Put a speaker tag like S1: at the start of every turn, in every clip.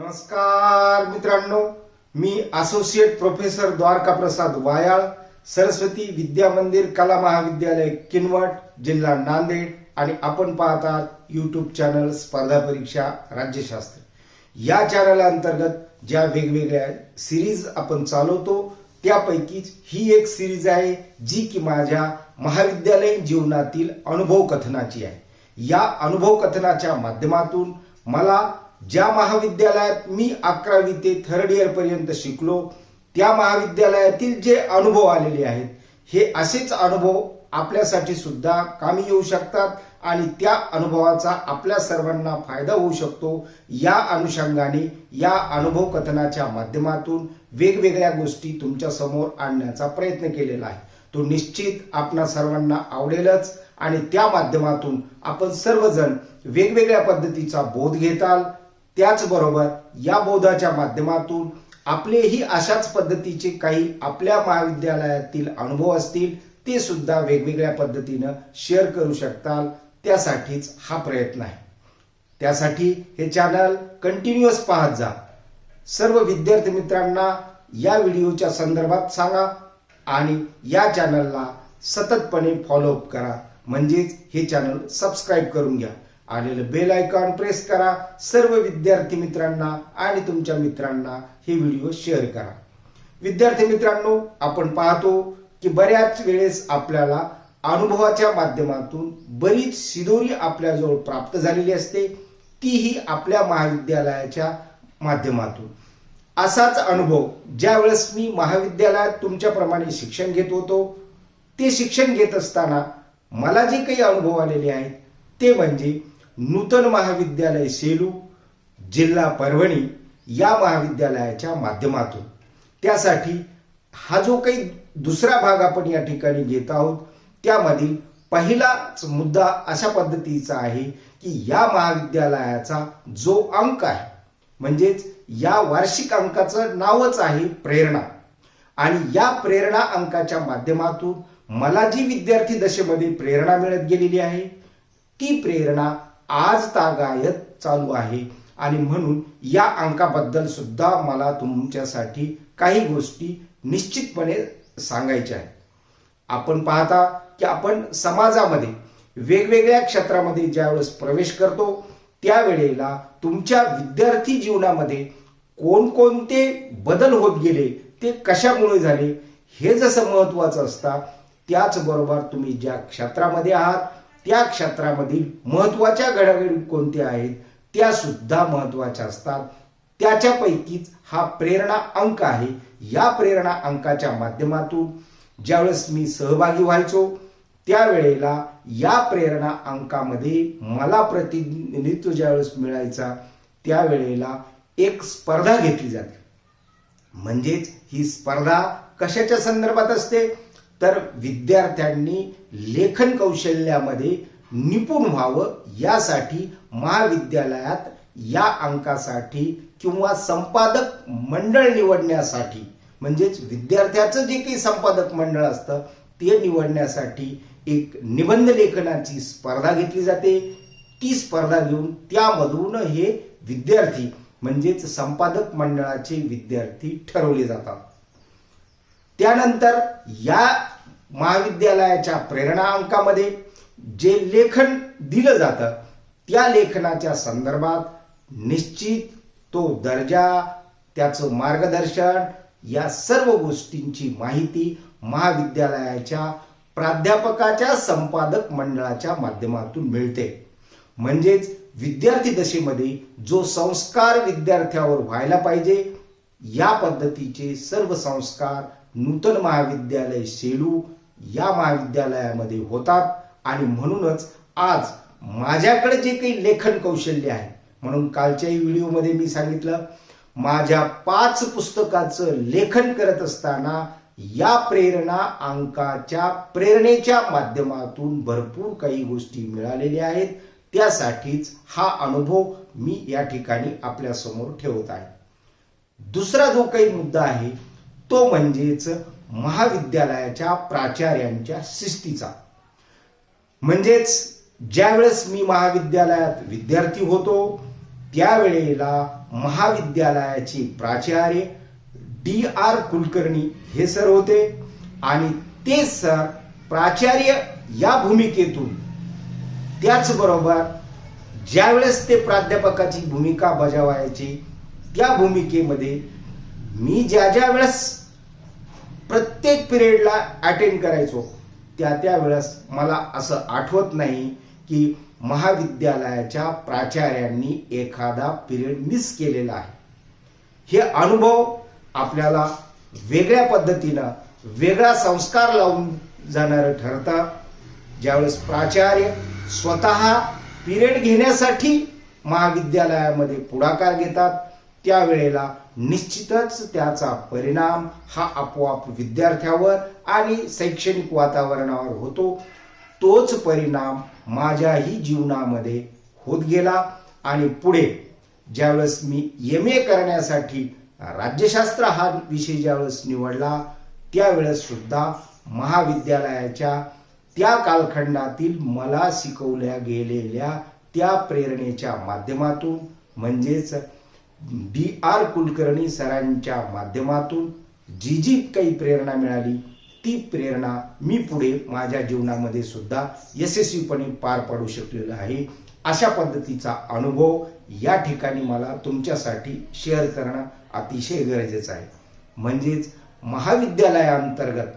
S1: नमस्कार मित्रांनो मी असोसिएट प्रोफेसर द्वारका प्रसाद वायाळ सरस्वती विद्या मंदिर कला महाविद्यालय किनवट जिल्हा नांदेड आणि आपण पाहतात युट्यूब चॅनल स्पर्धा परीक्षा राज्यशास्त्र. या चॅनल अंतर्गत ज्या वेगवेगळ्या सिरीज आपण चालवतो त्यापैकीच ही एक सिरीज आहे जी की माझ्या महाविद्यालयीन जीवनातील अनुभव कथनाची आहे. या अनुभव कथनाच्या माध्यमातून मला ज्या महाविद्यालयात मी अकरावी ते थर्ड इयर पर्यंत शिकलो त्या महाविद्यालयातील जे अनुभव आलेले आहेत हे असेच अनुभव आपल्यासाठी सुद्धा कामी येऊ शकतात आणि त्या अनुभवाचा आपल्या सर्वांना फायदा होऊ शकतो. या अनुषंगाने या अनुभव कथनाच्या माध्यमातून वेगवेगळ्या गोष्टी तुमच्यासमोर आणण्याचा प्रयत्न केलेला आहे. तो निश्चित आपणा सर्वांना आवडेलच आणि त्या माध्यमातून आपण सर्वजण वेगवेगळ्या पद्धतीचा बोध घेताल. त्याचबरोबर या बोधाच्या माध्यमातून आपलेही अशाच पद्धतीचे काही आपल्या महाविद्यालयातील अनुभव असतील ते सुद्धा वेगवेगळ्या पद्धतीनं शेअर करू शकताल. त्यासाठीच हा प्रयत्न आहे. त्यासाठी हे चॅनल कंटिन्युअस पाहत जा. सर्व विद्यार्थी मित्रांना या व्हिडिओच्या संदर्भात सांगा आणि या चॅनलला सततपणे फॉलोअप करा. म्हणजेच हे चॅनल सबस्क्राईब करून घ्या. आलेलं बेल आयकॉन प्रेस करा. सर्व विद्यार्थी मित्रांना आणि तुमच्या मित्रांना हे व्हिडिओ शेअर करा. विद्यार्थी मित्रांनो आपण पाहतो की बऱ्याच वेळेस आपल्याला अनुभवाच्या माध्यमातून बरीच शिदोरी आपल्याजवळ प्राप्त झालेली असते. तीही आपल्या महाविद्यालयाच्या माध्यमातून. असाच अनुभव ज्यावेळेस मी महाविद्यालयात तुमच्याप्रमाणे शिक्षण घेत होतो ते शिक्षण घेत असताना मला जे काही अनुभव आलेले आहेत ते म्हणजे नूतन महाविद्यालय सेलू जिल्हा परभणी या महाविद्यालयाच्या माध्यमातून. त्यासाठी हा जो काही दुसरा भाग आपण या ठिकाणी घेत आहोत त्यामधील पहिलाच मुद्दा अशा पद्धतीचा आहे की या महाविद्यालयाचा जो अंक आहे म्हणजेच या वार्षिक अंकाचं नावच आहे प्रेरणा. आणि या प्रेरणा अंकाच्या माध्यमातून मला जी विद्यार्थी दशेमध्ये प्रेरणा मिळत गेलेली आहे ती प्रेरणा आज तागायत चालू आहे. आणि म्हणून या अंकाबद्दल सुद्धा मला तुमच्यासाठी काही गोष्टी निश्चितपणे सांगायच्या आहेत. आपण पाहता की आपण समाजामध्ये वेगवेगळ्या क्षेत्रामध्ये ज्यावेळेस प्रवेश करतो त्यावेळेला तुमच्या विद्यार्थी जीवनामध्ये कोणकोणते बदल होत गेले ते कशामुळे झाले हे जसं महत्वाचं असतं त्याचबरोबर तुम्ही ज्या क्षेत्रामध्ये आहात त्या क्षेत्रामधील महत्त्वाच्या घडामोडी कोणत्या आहेत त्या सुद्धा महत्त्वाच्या असतात. त्याच्यापैकीच हा प्रेरणा अंक आहे. या प्रेरणा अंकाच्या माध्यमातून ज्यावेळेस मी सहभागी व्हायचो त्यावेळेला या प्रेरणा अंकामध्ये मला प्रतिनिधित्व ज्यावेळेस मिळायचा त्यावेळेला एक स्पर्धा घेतली जाते. म्हणजेच ही स्पर्धा कशाच्या संदर्भात असते? तर विद्यार्थ्यांनी लेखन कौशल्यामध्ये निपुण व्हावं यासाठी महाविद्यालयात या अंकासाठी किंवा संपादक मंडळ निवडण्यासाठी म्हणजेच विद्यार्थ्याचं जे काही संपादक मंडळ असतं ते निवडण्यासाठी एक निबंध लेखनाची स्पर्धा घेतली जाते. ती स्पर्धा घेऊन त्यामधून हे विद्यार्थी म्हणजेच संपादक मंडळाचे विद्यार्थी ठरवले जातात. त्यानंतर या महाविद्यालयाच्या प्रेरणा अंकामध्ये जे लेखन दिलं जातं त्या लेखनाच्या संदर्भात निश्चित तो दर्जा त्याचं मार्गदर्शन या सर्व गोष्टींची माहिती महाविद्यालयाच्या प्राध्यापकाच्या संपादक मंडळाच्या माध्यमातून मिळते. म्हणजेच विद्यार्थी दशेमध्ये जो संस्कार विद्यार्थ्यावर व्हायला पाहिजे या पद्धतीचे सर्व संस्कार नूतन महाविद्यालय सेलू या महाविद्यालयामध्ये होतात. आणि म्हणूनच आज माझ्याकडे जे काही लेखन कौशल्य आहे म्हणून कालच्याही व्हिडिओमध्ये मी सांगितलं माझ्या पाच पुस्तकाचं लेखन करत असताना या प्रेरणा अंकाच्या प्रेरणेच्या माध्यमातून भरपूर काही गोष्टी मिळालेल्या आहेत. त्यासाठीच हा अनुभव मी या ठिकाणी आपल्यासमोर ठेवत आहे. दुसरा जो काही मुद्दा आहे तो म्हणजेच महाविद्यालयाच्या प्राचार्यांच्या शिस्तीचा. म्हणजेच ज्यावेळेस मी महाविद्यालयात विद्यार्थी होतो त्यावेळेला महाविद्यालयाचे प्राचार्य डी आर कुलकर्णी हे सर होते आणि ते सर प्राचार्य या भूमिकेतून. त्याचबरोबर ज्यावेळेस ते प्राध्यापकाची भूमिका बजावायची त्या भूमिकेमध्ये मी ज्या ज्या वेळेस प्रत्येक पिरियडला अटेंड करायचो. त्या त्या वेळेस मला असं आठवत नाही की महाविद्यालयाच्या प्राचार्यांनी एखादा पिरियड मिस केलेला आहे. हे अनुभव आपल्याला वेगळ्या पद्धतीनं वेगळा संस्कार लावून जाणारं ठरतं. ज्यावेळेस प्राचार्य स्वतः पिरियड घेण्यासाठी महाविद्यालयामध्ये पुढाकार घेतात त्यावेळेला निश्चितच त्याचा परिणाम हा आपोआप विद्यार्थ्यावर आणि शैक्षणिक वातावरणावर होतो. तोच परिणाम माझ्याही जीवनामध्ये होत गेला आणि पुढे ज्यावेळेस मी एम ए करण्यासाठी राज्यशास्त्र हा विषय ज्यावेळेस निवडला त्यावेळेस सुद्धा महाविद्यालयाच्या त्या कालखंडातील मला शिकवल्या गेलेल्या त्या प्रेरणेच्या माध्यमातून म्हणजेच डी आर कुलकर्णी सरांच्या माध्यमातून जी जी काही प्रेरणा मिळाली ती प्रेरणा मी पुढे माझ्या जीवनामध्ये सुद्धा यशस्वीपणे पार पाडू शकलेलो आहे. अशा पद्धतीचा अनुभव या ठिकाणी मला तुमच्यासाठी शेअर करणं अतिशय गरजेचं आहे. म्हणजेच महाविद्यालयाअंतर्गत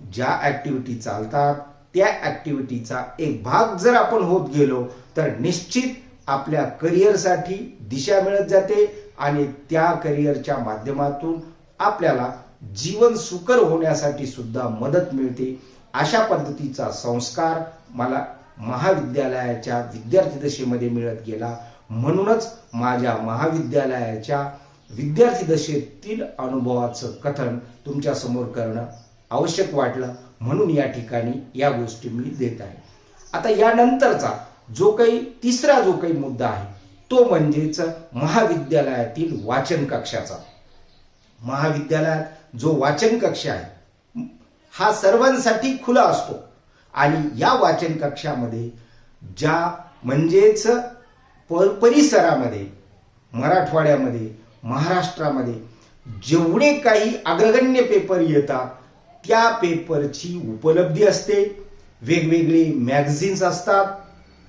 S1: ज्या ॲक्टिव्हिटी चालतात त्या ॲक्टिव्हिटीचा एक भाग जर आपण होत गेलो तर निश्चित आपल्या करिअरसाठी दिशा मिळत जाते आणि त्या करिअरच्या माध्यमातून आपल्याला जीवन सुकर होण्यासाठी सुद्धा मदत मिळते. अशा पद्धतीचा संस्कार मला महाविद्यालयाच्या विद्यार्थी दशेमध्ये मिळत गेला. म्हणूनच माझ्या महाविद्यालयाच्या विद्यार्थी दशेतील अनुभवाचं कथन तुमच्यासमोर करणं आवश्यक वाटलं. म्हणून या ठिकाणी या गोष्टी मी देत आहे. आता यानंतरचा जो काही तिसरा जो काही मुद्दा आहे तो म्हणजेच महाविद्यालयातील वाचन कक्षाचा. महाविद्यालयात जो वाचन कक्ष आहे हा सर्वांसाठी खुला असतो. आणि या वाचन कक्षामध्ये ज्या म्हणजेच प परिसरामध्ये मराठवाड्यामध्ये महाराष्ट्रामध्ये जेवढे काही अग्रगण्य पेपर येतात त्या पेपरची उपलब्धी असते. वेगवेगळे मॅगझिन्स असतात.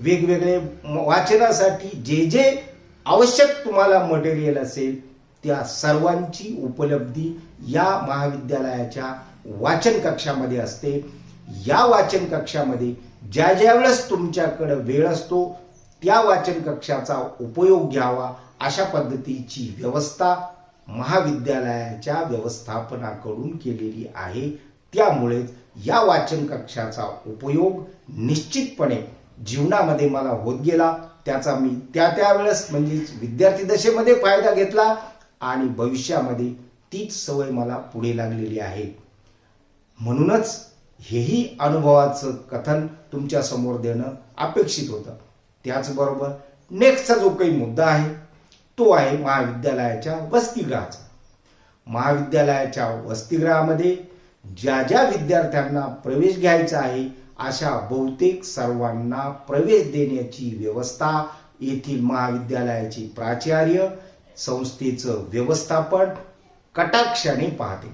S1: वेगवेगळे म- वाचनासाठी जे जे आवश्यक तुम्हाला मटेरियल असेल त्या सर्वांची उपलब्धी या महाविद्यालयाच्या वाचन कक्षामध्ये असते. या वाचन कक्षामध्ये ज्या ज्या वेळेस तुमच्याकडे वेळ असतो त्या वाचन कक्षाचा उपयोग घ्यावा अशा पद्धतीची व्यवस्था महाविद्यालयाच्या व्यवस्थापनाकडून केलेली आहे. त्यामुळेच या वाचन कक्षाचा उपयोग निश्चितपणे जीवनामध्ये मला होत गेला त्याचा मी त्या त्यावेळेस म्हणजेच विद्यार्थी दशेमध्ये फायदा घेतला आणि भविष्यामध्ये तीच सवय मला पुढे लागलेली आहे. म्हणूनच हेही अनुभवाचं कथन तुमच्यासमोर देणं अपेक्षित होतं. त्याचबरोबर नेक्स्टचा जो काही मुद्दा आहे तो आहे महाविद्यालयाच्या वसतिगृहाचा. महाविद्यालयाच्या वसतिगृहामध्ये ज्या ज्या विद्यार्थ्यांना प्रवेश घ्यायचा आहे अशा बहुतेक सर्वांना प्रवेश देण्याची व्यवस्था येथील महाविद्यालयाची प्राचार्य संस्थेचं व्यवस्थापन कटाक्षाने पाहते.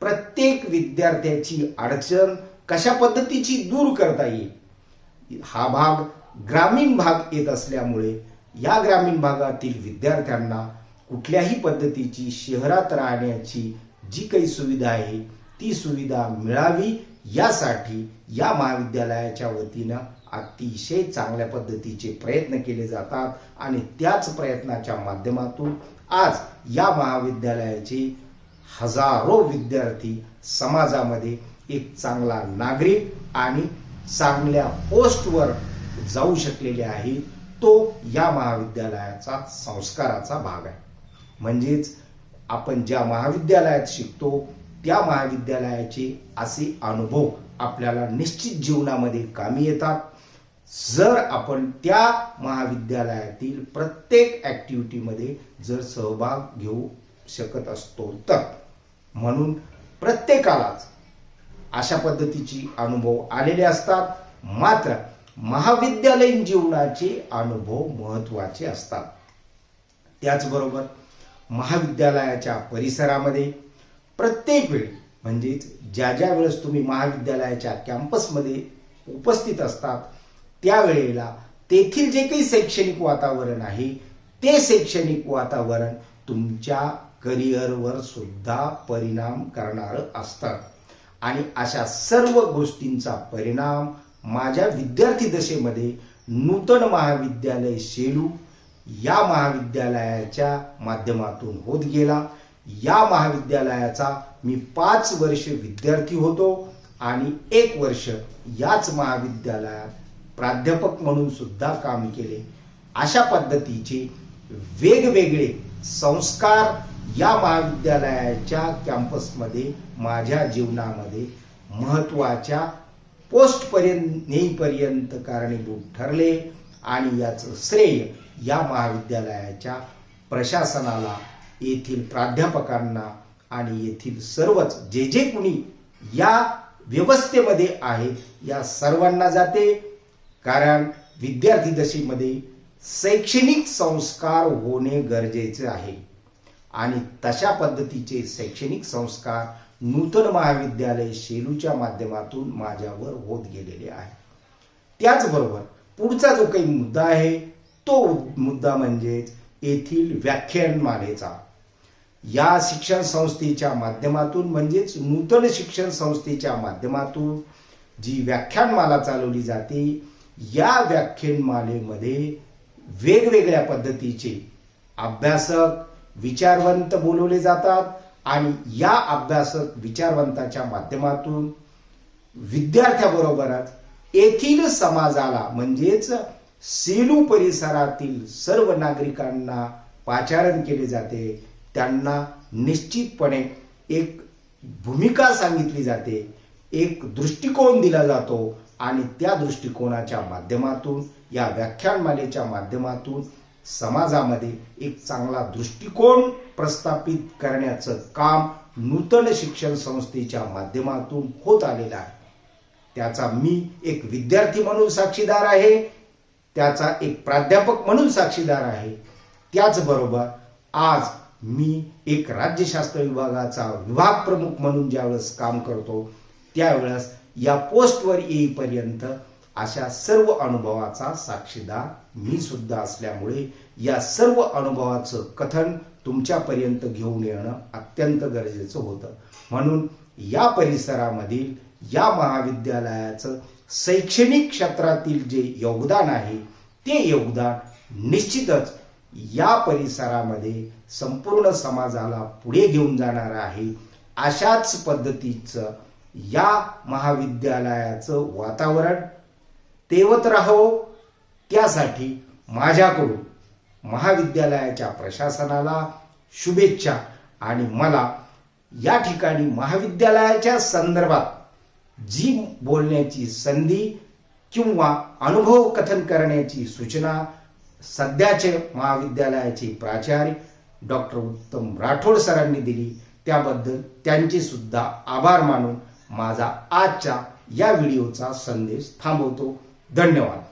S1: प्रत्येक विद्यार्थ्याची अडचण कशा पद्धतीची दूर करता येईल? हा भाग ग्रामीण भाग येत असल्यामुळे या ग्रामीण भागातील विद्यार्थ्यांना कुठल्याही पद्धतीची शहरात राहण्याची जी काही सुविधा आहे ती सुविधा मिळावी यासाठी या महाविद्यालयाच्या वतीनं अतिशय चांगल्या पद्धतीचे प्रयत्न केले जातात आणि त्याच प्रयत्नाच्या माध्यमातून आज या महाविद्यालयाचे हजारो विद्यार्थी समाजामध्ये एक चांगला नागरिक आणि चांगल्या पोस्टवर जाऊ शकलेले आहे तो या महाविद्यालयाचा संस्काराचा भाग आहे. म्हणजेच आपण ज्या महाविद्यालयात शिकतो त्या महाविद्यालयाचे असे अनुभव आपल्याला निश्चित जीवनामध्ये कामी येतात. जर आपण त्या महाविद्यालयातील प्रत्येक ॲक्टिव्हिटीमध्ये जर सहभाग घेऊ शकत असतो तर. म्हणून प्रत्येकालाच अशा पद्धतीची अनुभव आलेले असतात. मात्र महाविद्यालयीन जीवनाचे अनुभव महत्त्वाचे असतात. त्याचबरोबर महाविद्यालयाच्या परिसरामध्ये प्रत्येक वेळी. म्हणजेच ज्या ज्या वेळेस तुम्ही महाविद्यालयाच्या कॅम्पसमध्ये उपस्थित असतात त्यावेळेला तेथील जे काही शैक्षणिक वातावरण आहे ते शैक्षणिक वातावरण तुमच्या करिअरवर सुद्धा परिणाम करणारं असतात आणि अशा सर्व गोष्टींचा परिणाम माझ्या विद्यार्थी दशेमध्ये नूतन महाविद्यालय शेलू या महाविद्यालयाच्या माध्यमातून होत गेला. या महाविद्यालयाचा मी पाच वर्ष विद्यार्थी होतो आणि एक वर्ष याच महाविद्यालयात प्राध्यापक म्हणून सुद्धा काम केले. अशा पद्धतीचे वेगवेगळे संस्कार या महाविद्यालयाच्या कॅम्पसमध्ये माझ्या जीवनामध्ये महत्त्वाच्या पोस्टपर्यंत नेईपर्यंत कारणीभूत ठरले आणि याचं श्रेय या महाविद्यालयाच्या प्रशासनाला येथील प्राध्यापकांना आणि येथील सर्वच जे जे कुणी या व्यवस्थेमध्ये आहे या सर्वांना जाते. कारण विद्यार्थी दशेमध्ये शैक्षणिक संस्कार होणे गरजेचे आहे. आणि तशा पद्धतीचे शैक्षणिक संस्कार नूतन महाविद्यालय शेलूच्या माध्यमातून माझ्यावर होत गेलेले आहे. त्याचबरोबर पुढचा जो काही मुद्दा आहे तो मुद्दा म्हणजेच येथील व्याख्यानमालेचा. या शिक्षण संस्थेच्या माध्यमातून म्हणजेच नूतन शिक्षण संस्थेच्या माध्यमातून जी व्याख्यानमाला चालवली जाते या व्याख्यानमालेमध्ये वेगवेगळ्या पद्धतीचे अभ्यासक विचारवंत बोलवले जातात आणि या अभ्यासक विचारवंताच्या माध्यमातून विद्यार्थ्याबरोबरच येथील समाजाला म्हणजेच सेलू परिसरातील सर्व नागरिकांना पाचारण केले जाते. त्यांना निश्चितपणे एक भूमिका सांगितली जाते एक दृष्टिकोन दिला जातो आणि त्या दृष्टिकोनाच्या माध्यमातून या व्याख्यानमालेच्या माध्यमातून समाजामध्ये एक चांगला दृष्टिकोन प्रस्थापित करण्याचं काम नूतन शिक्षण संस्थेच्या माध्यमातून होत आलेलं आहे. त्याचा मी एक विद्यार्थी म्हणून साक्षीदार आहे त्याचा एक प्राध्यापक म्हणून साक्षीदार आहे. त्याचबरोबर आज मी एक राज्यशास्त्र विभागाचा विभाग प्रमुख म्हणून ज्यावेळेस काम करतो त्यावेळेस या पोस्टवर येईपर्यंत अशा सर्व अनुभवाचा साक्षीदार मी सुद्धा असल्यामुळे या सर्व अनुभवाचं कथन तुमच्यापर्यंत घेऊन येणं अत्यंत गरजेचं होतं. म्हणून या परिसरामधील या महाविद्यालयाचं शैक्षणिक क्षेत्रातील जे योगदान आहे ते योगदान निश्चितच या परिसरामध्ये संपूर्ण समाजाला पुढे घेऊन जाणार आहे अशाच पद्धतीचं या महाविद्यालयाचं वातावरण. तेवत राहो त्यासाठी माझ्याकडून महाविद्यालयाच्या प्रशासनाला शुभेच्छा आणि मला या ठिकाणी महाविद्यालयाच्या संदर्भात जी बोलण्याची संधी किंवा अनुभव कथन करण्याची सूचना सध्याचे महाविद्यालयाचे प्राचार्य डॉक्टर उत्तम राठोड सरांनी दिली. त्याबद्दल त्यांचे सुद्धा आभार मानून माझा आजच्या या व्हिडिओचा संदेश थांबवतो. धन्यवाद.